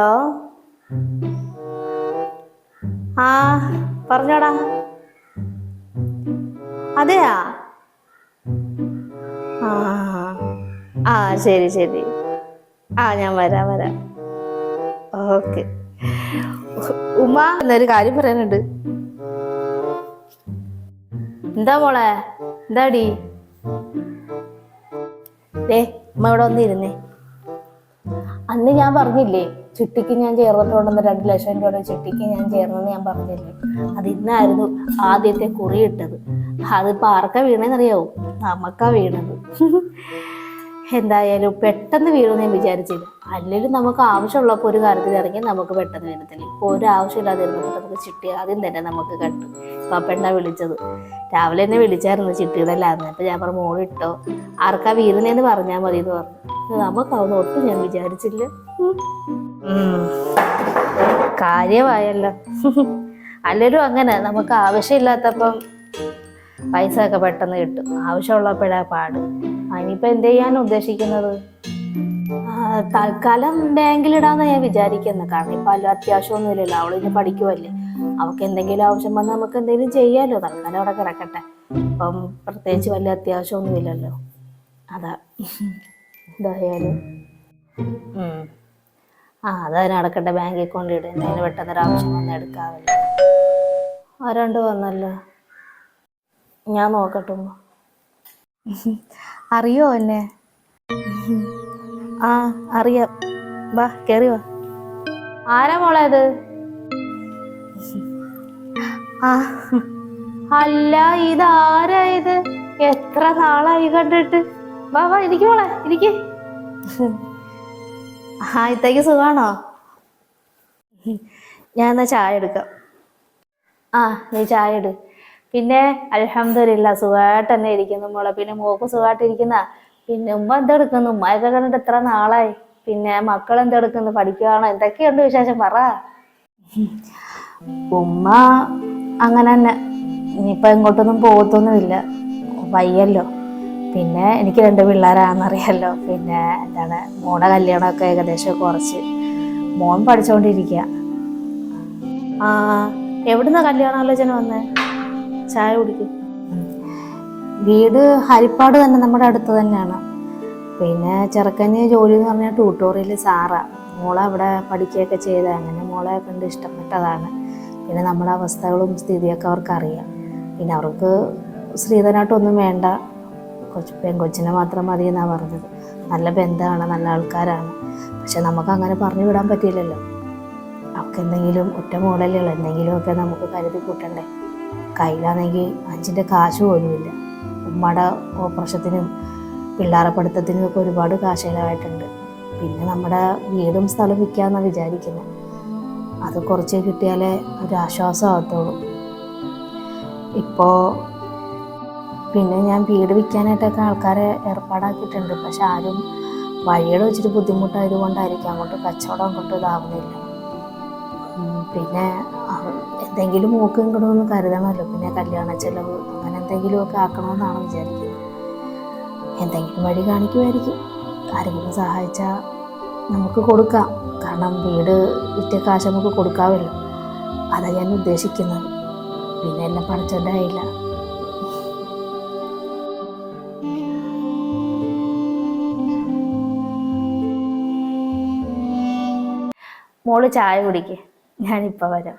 Hello? ആ പറഞ്ഞോടാ. അതെയാ? ആ ശരി ശരി. ആ ഞാൻ വരാം വരാം. ഓക്കെ. ഉമ്മ എന്നൊരു കാര്യം പറയാനുണ്ട്. എന്താ മോളെ? എന്താടി? ഏ ഉമ്മ ഇവിടെ വന്നിരുന്നേ. അന്ന് ഞാൻ പറഞ്ഞില്ലേ ചിട്ടിക്ക് ഞാൻ ചേർന്നിട്ടുണ്ടെന്ന് രണ്ട് ലക്ഷം രൂപയുടെ ചിട്ടിക്ക് ഞാൻ ചേർന്നെന്ന് ഞാൻ പറഞ്ഞില്ലേ? അത് ഇന്നായിരുന്നു ആദ്യത്തെ കുറി ഇട്ടത്. അതിപ്പോ ആർക്കാ വീണെന്നറിയാവോ? നമുക്കാ വീണത്. എന്തായാലും പെട്ടെന്ന് വീഴുമെന്ന് ഞാൻ വിചാരിച്ചില്ല. അല്ലെങ്കിൽ നമുക്ക് ആവശ്യമുള്ളപ്പോൾ ഒരു കാര്യത്തിൽ ഇറങ്ങി നമുക്ക് പെട്ടെന്ന് വരത്തില്ല ഇപ്പോൾ ഒരു ആവശ്യമില്ലാതെ ഇരുന്നപ്പോൾ നമുക്ക് ചിട്ടി ആദ്യം തന്നെ നമുക്ക് കണ്ടു പപ്പണ്ട വിളിച്ചത്. രാവിലെ തന്നെ വിളിച്ചായിരുന്നു ചിട്ടിയുടെ എല്ലാം അപ്പൊ ഞാൻ പറഞ്ഞു മോൾ ഇട്ടോ. ആർക്കാ വീഴുന്നേന്ന് പറഞ്ഞാൽ മതി എന്ന് പറഞ്ഞു നമുക്കാവുന്ന ഒട്ടും ഞാൻ വിചാരിച്ചില്ല. കാര്യമായല്ലോ. അല്ലൊരു അങ്ങനെ നമുക്ക് ആവശ്യമില്ലാത്തപ്പം പൈസ ഒക്കെ പെട്ടെന്ന് കിട്ടും. ആവശ്യമുള്ളപ്പോഴാ പാട്. അതിനിപ്പോ എന്ത് ചെയ്യാൻ ഉദ്ദേശിക്കുന്നത്? തൽക്കാലം ബാങ്കിലിടാന്ന് ഞാൻ വിചാരിക്കുന്നത് കാരണം ഇപ്പൊ അല്ല അത്യാവശ്യമൊന്നുമില്ലല്ലോ. അവൾ ഇനി പഠിക്കുവല്ലേ. അവൾക്ക് എന്തെങ്കിലും ആവശ്യം വന്നാൽ നമുക്ക് എന്തെങ്കിലും ചെയ്യാലോ. തൽക്കാലം അവിടെ കിടക്കട്ടെ. അപ്പം പ്രത്യേകിച്ച് വലിയ അത്യാവശ്യമൊന്നുമില്ലല്ലോ. അതാ. എന്തായാലും. ആ അതതിന് അടക്കട്ടെ ബാങ്കിൽ കൊണ്ടിടും എന്തെങ്കിലും പെട്ടെന്നൊരു ആവശ്യം വന്ന് എടുക്കാമല്ലോ ആരാണ്ട് വന്നല്ലോ. ഞാൻ നോക്കട്ടെ ഉമ്മ. അറിയോ എന്നെ? ആ അറിയാം. വാ കേറി വാ. ആരാ മോളെ ഇത്? ആ. അല്ല ഇതാരാ ഇത്? എത്ര നാളായി കണ്ടിട്ട്? വാ വാ ഇരിക്കു മോളെ ഇരിക്ക്. ആ ഇത്തേക്ക് സുഖാണോ? ഞാൻ എന്നാ ചായ എടുക്കാം. ആ നീ ചായ എടു. പിന്നെ അലഹമില്ല സുഖമായിട്ട് തന്നെ ഇരിക്കുന്നു മോളെ. പിന്നെ മോക്ക് സുഖമായിട്ട് ഇരിക്കുന്ന? പിന്നെ ഉമ്മ എന്തെടുക്കുന്നു ഉമ്മയൊക്കെ കണ്ടിട്ട് എത്ര നാളായി. പിന്നെ മക്കൾ എന്തെടുക്കുന്നു പഠിക്കുകയാണോ എന്തൊക്കെയുണ്ട് വിശേഷം? പറ. ഉമ്മ അങ്ങനെ തന്നെ. ഇനിയിപ്പൊ എങ്ങോട്ടൊന്നും പോകത്തൊന്നുമില്ല. വയ്യല്ലോ. പിന്നെ എനിക്ക് രണ്ട് പിള്ളേരാണെന്നറിയാലോ. പിന്നെ എന്താണ് മോടെ കല്യാണമൊക്കെ ഏകദേശം കുറച്ച്. മോൻ പഠിച്ചുകൊണ്ടിരിക്കുക ആ എവിടുന്ന കല്യാണാലോചന വന്നേ? ചായ കുടിക്കും. വീട് ഹരിപ്പാട് തന്നെ നമ്മുടെ അടുത്ത് തന്നെയാണ്. പിന്നെ ചെറുക്കന് ജോലി എന്ന് പറഞ്ഞാൽ ട്യൂട്ടോറിയൽ സാറാ. മോളെ അവിടെ പഠിക്കുകയൊക്കെ ചെയ്ത അങ്ങനെ മോളെ കണ്ട് ഇഷ്ടപ്പെട്ടതാണ്. പിന്നെ നമ്മുടെ അവസ്ഥകളും സ്ഥിതിയൊക്കെ അവർക്ക് അറിയാം പിന്നെ അവർക്ക് സ്ത്രീധനായിട്ടൊന്നും വേണ്ട. കൊച്ചു പെൺകൊച്ചിനെ മാത്രം മതി എന്നാണ് പറഞ്ഞത്. നല്ല ബന്ധമാണ് നല്ല ആൾക്കാരാണ്. പക്ഷെ നമുക്ക് അങ്ങനെ പറഞ്ഞു വിടാൻ പറ്റിയില്ലല്ലോ. അവർക്ക് എന്തെങ്കിലും ഒറ്റ മോളല്ലേ ഉള്ളൂ. എന്തെങ്കിലുമൊക്കെ നമുക്ക് കരുതി കൂട്ടണ്ടേ? കയ്യിലാണെങ്കിൽ അഞ്ചിന്റെ കാശ് പോലും ഇല്ല. ഉമ്മയുടെ ഓപ്പറേഷത്തിനും പിള്ളേരെ പഠിത്തത്തിനും ഒക്കെ ഒരുപാട് കാശ് പിന്നെ നമ്മുടെ വീടും സ്ഥലം വിൽക്കാമെന്നാണ് വിചാരിക്കുന്നത്. അത് കുറച്ച് കിട്ടിയാലേ ഒരു ആശ്വാസമാകത്തുള്ളൂ. ഇപ്പോൾ പിന്നെ ഞാൻ വീട് വിൽക്കാനായിട്ടൊക്കെ ആൾക്കാരെ ഏർപ്പാടാക്കിയിട്ടുണ്ട്. പക്ഷെ ആരും വഴിയുടെ വെച്ചിട്ട് ബുദ്ധിമുട്ടായത് കൊണ്ടായിരിക്കും അങ്ങോട്ട് കച്ചവടം അങ്ങോട്ട് ഇതാവുന്നില്ല. പിന്നെ എന്തെങ്കിലും മൂക്കും കിടന്ന് കരുതണമല്ലോ. പിന്നെ കല്യാണ ചെലവ് അങ്ങനെ എന്തെങ്കിലുമൊക്കെ ആക്കണമെന്നാണ് വിചാരിക്കുന്നത്. എന്തെങ്കിലും വഴി കാണിക്കുമായിരിക്കും. ആരെങ്കിലും സഹായിച്ചാൽ നമുക്ക് കൊടുക്കാം. കാരണം വീട് വിറ്റ കാശ് നമുക്ക് കൊടുക്കാമല്ലോ. അതാണ് ഞാൻ ഉദ്ദേശിക്കുന്നത്. പിന്നെ എന്നെ കയ്യില്ല മോൾ ചായ കുടിക്കേ. ഞാനിപ്പോൾ വരാം.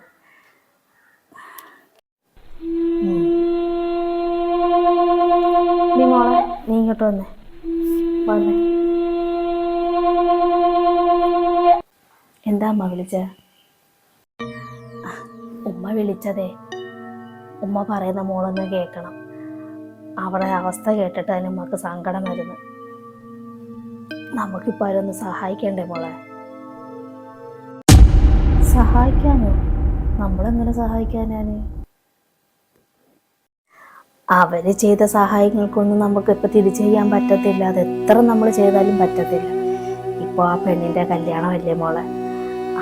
ഇങ്ങോട്ട് വന്നേ. വന്നേ. എന്താ അമ്മ വിളിച്ച? ഉമ്മ വിളിച്ചതേ. ഉമ്മ പറയുന്ന മോളൊന്ന് കേൾക്കണം. അവിടെ അവസ്ഥ കേട്ടിട്ട് അതിന് ഉമ്മക്ക് സങ്കടം വരുന്നു. നമുക്കിപ്പോൾ അവരൊന്ന് സഹായിക്കണ്ടേ മോളെ? സഹായിക്കാനോ? നമ്മളെങ്ങനെ സഹായിക്കാനാണ് അവർ ചെയ്ത സഹായങ്ങൾക്കൊന്നും നമുക്ക് ഇപ്പോൾ തിരിച്ചു ചെയ്യാൻ പറ്റത്തില്ല. അത് എത്ര നമ്മൾ ചെയ്താലും പറ്റത്തില്ല. ഇപ്പോൾ ആ പെണ്ണിന്റെ കല്യാണമല്ലേ മോളെ?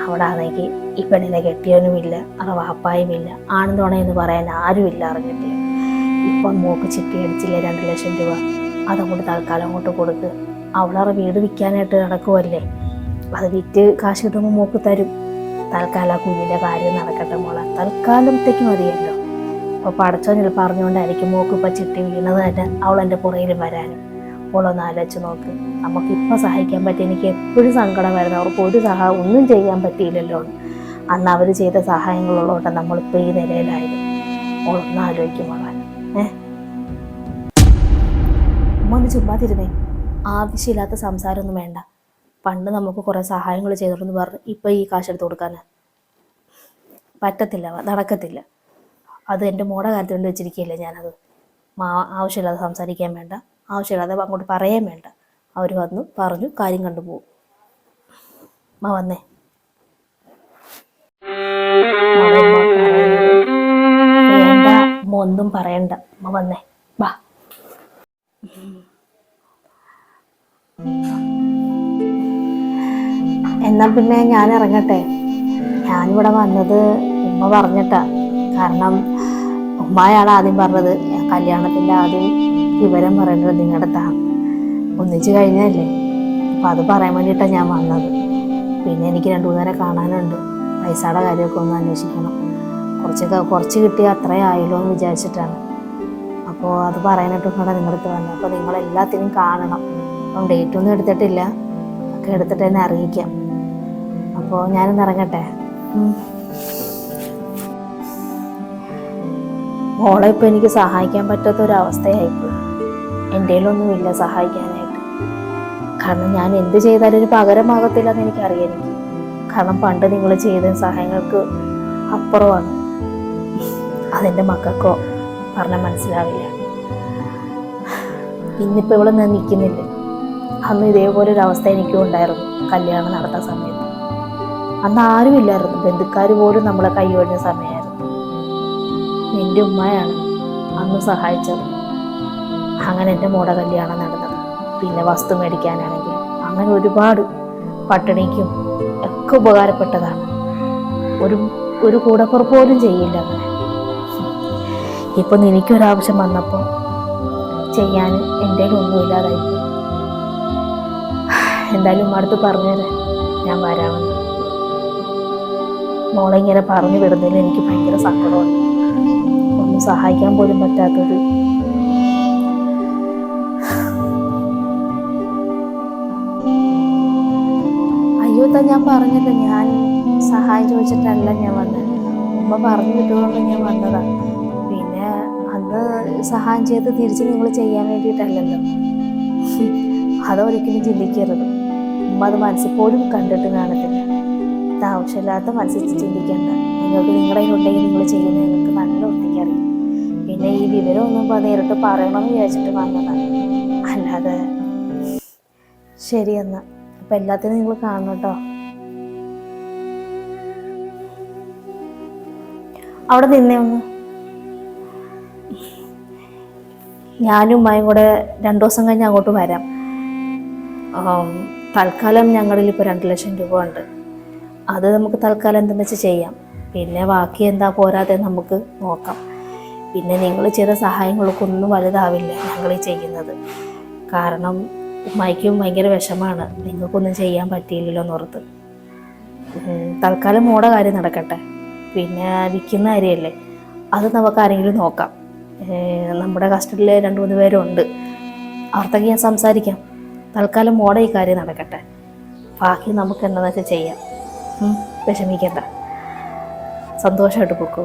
അവിടെ ആണെങ്കിൽ ഈ പെണ്ണിനെ കെട്ടിയവനുമില്ല അവിടെ വാപ്പായുമില്ല ആണും തുണയെന്ന് പറയാൻ ആരുമില്ല അറിഞ്ഞിട്ടില്ല. ഇപ്പം മോക്ക് ചിട്ടി അടിച്ചില്ല രണ്ട് ലക്ഷം രൂപ? അതങ്ങോട്ട് തൽക്കാലം അങ്ങോട്ട് കൊടുക്ക്. അവളറെ വീട് വിൽക്കാനായിട്ട് നടക്കുമല്ലേ അത് വിറ്റ് കാശ് കിട്ടുമ്പോൾ മോക്ക് തരും. തൽക്കാലം ആ കുഞ്ഞിന്റെ കാര്യം നടക്കട്ടെ മോളെ. തൽക്കാലത്തേക്ക് മതിയല്ലോ. അപ്പോൾ പടച്ചോനിൽ പറഞ്ഞുകൊണ്ടായിരിക്കും മോക്ക് ഇപ്പം ചിട്ടി വീണത് തന്നെ അവൾ എന്റെ പുറയിൽ വരാനും. അവളൊന്ന് ആലോചിച്ച് നോക്ക്. നമുക്കിപ്പോൾ സഹായിക്കാൻ പറ്റി എനിക്ക് എപ്പോഴും സങ്കടം വരുന്നത് അവർക്ക് ഒരു സഹായം ഒന്നും ചെയ്യാൻ പറ്റിയില്ലല്ലോ. അന്ന് അവർ ചെയ്ത സഹായങ്ങളുള്ളതുകൊണ്ട് നമ്മളിപ്പോൾ ഈ നിലയിലായത്. അവളൊന്ന് ആലോചിക്കും മോളെ. ഏ? ഉമ്മ ഒന്ന് ചുമ്മാതിരുന്നേ. ആവശ്യമില്ലാത്ത സംസാരമൊന്നും വേണ്ട. പണ്ട് നമുക്ക് കുറേ സഹായങ്ങൾ ചെയ്തിട്ടുണ്ടെന്ന് പറഞ്ഞു ഇപ്പം ഈ കാശെടുത്ത് കൊടുക്കാൻ പറ്റത്തില്ല നടക്കത്തില്ല. അത് എന്റെ മോടെ കാര്യത്തിൽ കൊണ്ട് വെച്ചിരിക്കുകയല്ലേ ഞാനത്? മാ ആവശ്യമില്ലാതെ സംസാരിക്കാൻ വേണ്ട. ആവശ്യമില്ലാതെ അങ്ങോട്ട് പറയാൻ വേണ്ട. അവർ വന്നു പറഞ്ഞു കാര്യം കണ്ടുപോകും മാ വന്നേ. ഒന്നും പറയണ്ട. അമ്മ വന്നേ. വാ. എന്നാ പിന്നെ ഞാൻ ഇറങ്ങട്ടെ? ഞാനിവിടെ വന്നത് ഉമ്മ പറഞ്ഞിട്ടാ. കാരണം ഉമ്മയാണ് ആദ്യം പറഞ്ഞത് കല്യാണത്തിന്റെ ആദ്യം വിവരം പറയേണ്ടത് നിങ്ങളുടെ അടുത്താണ് ഒന്നിച്ച് കഴിഞ്ഞല്ലേ? അപ്പം അത് പറയാൻ വേണ്ടിയിട്ടാണ് ഞാൻ വന്നത്. പിന്നെ എനിക്ക് രണ്ടു മൂന്നേരെ കാണാനുണ്ട്. പൈസയുടെ കാര്യമൊക്കെ ഒന്ന് അന്വേഷിക്കണം. കുറച്ചൊക്കെ കുറച്ച് കിട്ടിയാൽ അത്രയും ആയല്ലോ എന്ന് വിചാരിച്ചിട്ടാണ്. അപ്പോൾ അത് പറയാനായിട്ടും കൂടെ നിങ്ങളുടെ അടുത്ത് വന്നത്. അപ്പോൾ നിങ്ങളെല്ലാത്തിനും കാണണം. അപ്പം ഡേറ്റ് ഒന്നും എടുത്തിട്ടില്ല. ഒക്കെ എടുത്തിട്ട് തന്നെ അറിയിക്കാം. അപ്പോൾ ഞാനൊന്ന് ഇറങ്ങട്ടെ? മോളെ ഇപ്പം എനിക്ക് സഹായിക്കാൻ പറ്റാത്ത ഒരു അവസ്ഥയായിപ്പോയി എന്റെ കയ്യിലൊന്നുമില്ല സഹായിക്കാനായിട്ട്. കാരണം ഞാൻ എന്ത് ചെയ്താലും ഒരു പകരമാകത്തില്ലെന്ന് എനിക്കറിയാം എനിക്ക്. കാരണം പണ്ട് നിങ്ങൾ ചെയ്ത സഹായങ്ങൾക്ക് അപ്പുറമാണ്. അതെന്റെ മക്കൾക്കോ പറഞ്ഞാൽ മനസ്സിലാവില്ല. ഇന്നിപ്പോൾ ഇവിടെ ഞാൻ നിൽക്കുന്നില്ല. അന്ന് ഇതേപോലെ ഒരു അവസ്ഥ എനിക്കും ഉണ്ടായിരുന്നു കല്യാണം നടത്തുന്ന സമയത്ത്. അന്ന് ആരുമില്ലായിരുന്നു ബന്ധുക്കാർ പോലും നമ്മളെ കൈയൊഴിഞ്ഞ സമയമായിരുന്നു. എന്റെ ഉമ്മയാണ് അന്ന് സഹായിച്ചത്. അങ്ങനെ എന്റെ മോടെ കല്യാണം നടന്നത്. പിന്നെ വസ്തു മേടിക്കാനാണെങ്കിൽ അങ്ങനെ ഒരുപാട് പട്ടിണിക്കും ഒക്കെ ഉപകാരപ്പെട്ടതാണ്. ഒരു ഒരു കൂടപ്പുറപ്പ് പോലും ചെയ്യില്ല അങ്ങനെ. ഇപ്പം എനിക്കൊരാവശ്യം വന്നപ്പോൾ ചെയ്യാൻ എന്റെ ഒന്നുമില്ലാതായി എന്തായാലും ഉമ്മടുത്ത് പറഞ്ഞുതരാം ഞാൻ വരാമെന്ന്. മോളെ ഇങ്ങനെ പറഞ്ഞു വിടുന്നതിൽ എനിക്ക് ഭയങ്കര സങ്കടമുണ്ട്. ഒന്നും സഹായിക്കാൻ പോലും പറ്റാത്തത്. അയ്യോ താ ഞാൻ പറഞ്ഞല്ലോ ഞാൻ സഹായം ചോദിച്ചിട്ടല്ല ഞാൻ വന്നത്. ഉമ്മ പറഞ്ഞു കിട്ടുകൊണ്ട് ഞാൻ വന്നതാ. പിന്നെ അന്ന് സഹായം ചെയ്ത് തിരിച്ച് നിങ്ങൾ ചെയ്യാൻ വേണ്ടിയിട്ടല്ലല്ലോ. അതൊരിക്കലും ചിന്തിക്കരുത്. ഉമ്മ അത് മനസ്സിൽ പോലും കണ്ടിട്ട് കാണത്തില്ല. ആവശ്യമില്ലാത്ത മനസ്സിൽ ചിന്തിക്കേണ്ട. നിങ്ങൾക്ക് നിങ്ങളുടെ ഉണ്ടെങ്കിൽ നിങ്ങൾ ചെയ്യുന്നത് നിങ്ങൾക്ക് പിന്നെ ഈ വിവരമൊന്നും ഇപ്പൊ നേരിട്ട് പറയണമെന്ന് വിചാരിച്ചിട്ട് വന്നതാണ് അല്ലാതെ ശരി അപ്പം എല്ലാത്തിനും നിങ്ങൾ കാണണം കേട്ടോ. അവിടെ നിന്നേ ഒന്ന്. ഞാനും ഉമ്മയും കൂടെ രണ്ടു ദിവസം കഴിഞ്ഞ് അങ്ങോട്ട് വരാം. തൽക്കാലം ഞങ്ങളിൽ ഇപ്പോൾ രണ്ട് ലക്ഷം രൂപ ഉണ്ട്. അത് നമുക്ക് തൽക്കാലം എന്തെന്ന് വെച്ചാൽ ചെയ്യാം. പിന്നെ ബാക്കി എന്താ പോരാതെ നമുക്ക് നോക്കാം. പിന്നെ നിങ്ങൾ ചെയ്ത സഹായങ്ങളൊക്കെ ഒന്നും വലുതാവില്ല ഞങ്ങൾ ചെയ്യുന്നത്. കാരണം ഉമ്മയ്ക്കും ഭയങ്കര വിഷമാണ്. നിങ്ങൾക്കൊന്നും ചെയ്യാൻ പറ്റിയില്ലല്ലോ എന്നോർത്ത് തൽക്കാലം മോടെ കാര്യം നടക്കട്ടെ. പിന്നെ വിൽക്കുന്ന കാര്യമല്ലേ? അത് നമുക്ക് ആരെങ്കിലും നോക്കാം. നമ്മുടെ കസ്റ്റഡിയിൽ രണ്ട് മൂന്ന് പേരുണ്ട്. അവർക്കൊക്കെ ഞാൻ സംസാരിക്കാം. തൽക്കാലം മോടെ ഈ കാര്യം നടക്കട്ടെ. ബാക്കി നമുക്ക് എന്താണെന്ന് വെച്ചാൽ ചെയ്യാം. വിഷമിക്കണ്ട. സന്തോഷമായിട്ട് പൊക്കോ.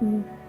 嗯。